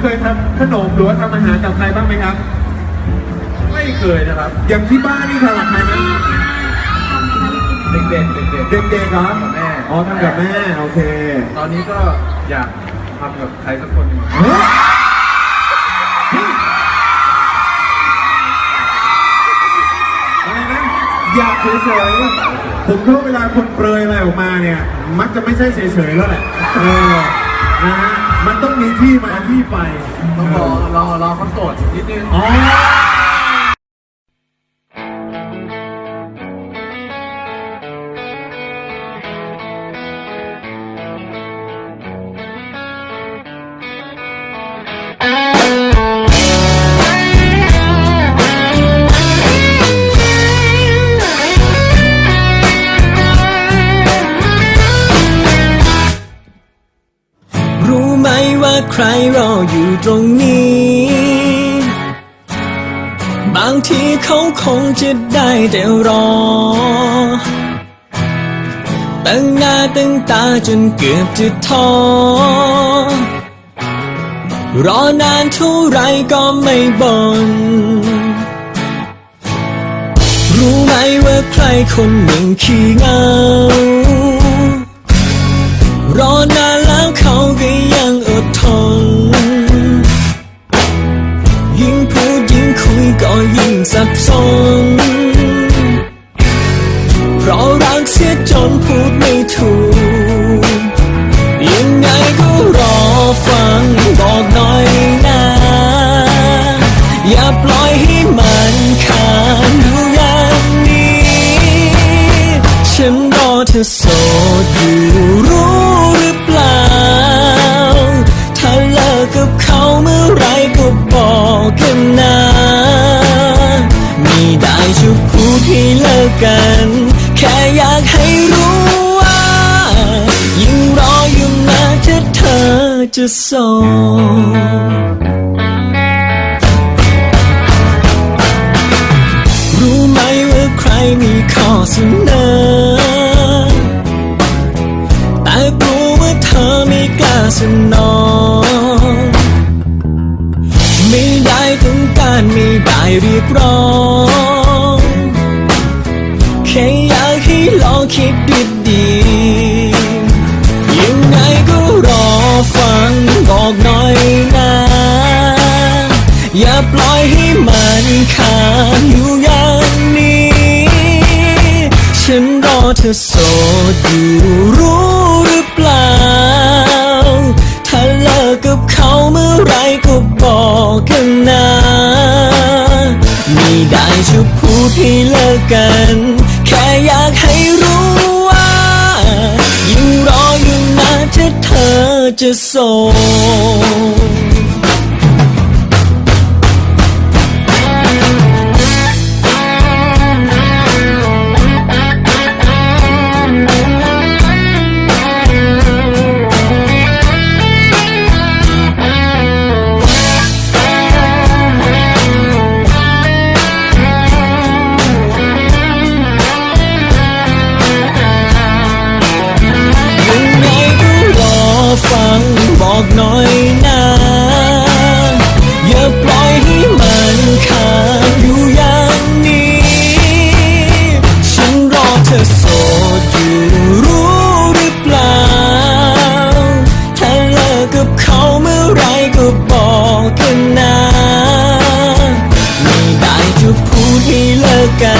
เคยทำขนมหรือว่าทำอาหารกับใครบ้างไหมครับ ไม่เคยนะครับ อย่างที่บ้านนี่ทำกับใครไหมเด็กๆเด็กเด็กๆเหรอกับแม่อ๋อทำกับแม่โอเคๆตอนนี้ก็อยากทำกับใครสักคนหนึ่งเฮ้ยอะไรนะอยากเฉยๆผมก็เวลาคนเปรยอะไรออกมาเนี่ย มักจะไม่ใช่เฉยๆแล้วแหละเออนะฮะ มันต้องมีที่มาที่ไป ต้องรอรอรอเขาโสดนิดนึง อ๋อ ใครรออยู่ตรงนี้ บางทีเขาคงจะได้แต่รอ ตั้งหน้าตั้งตาจนเกือบจะท้อ รอนานเท่าไรก็ไม่บน่นรู้ไหมว่าใครคนหนึ่งขี้งา คุยก็ยิ่งสับสน เพราะรักเสียจนพูดไม่ถูก ยังไงก็รอฟังบอกหน่อยนะ อย่าปล่อยให้มันขาดอยู่อย่างนี้ ฉันรอเธอโสดอยู่รู้หรือเปล่า ถ้าเลิกกับเขาเมื่อไหรก็บอกกันนะ กัน แค่อยากให้รู้ว่า ยิ่งรออยู่นะถ้าเธอจะโสดรู้ไหมว่าใครมีข้อเสนอ แต่กลัวว่าเธอไม่กล้าสนองไม่ได้ต้องการไม่ได้เรียกร้อง ลองคิดดีดีๆยังไงก็รอฟังบอกหน่อยนะ อย่าปล่อยให้มันขาดอยู่อย่างนี้ ฉันรอเธอโสดอยู่รู้หรือเปล่า ถ้าเลิกกับเขาเมื่อไรก็บอกกันนะ ไม่ได้จะพูดให้เลิกกัน อยากให้รู้ว่ายิ่งรออยู่นะถ้าเธอจะโสด บอกหน่อยนะอย่าปล่อยให้มันขาดอยู่อย่างนี้ ฉันรอเธอโสดอยู่รู้หรือเปล่า ถ้าเลิกกับเขาเมื่อไรก็บอกกันนะ ไม่ได้จะพูดให้เลิกกัน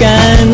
ใ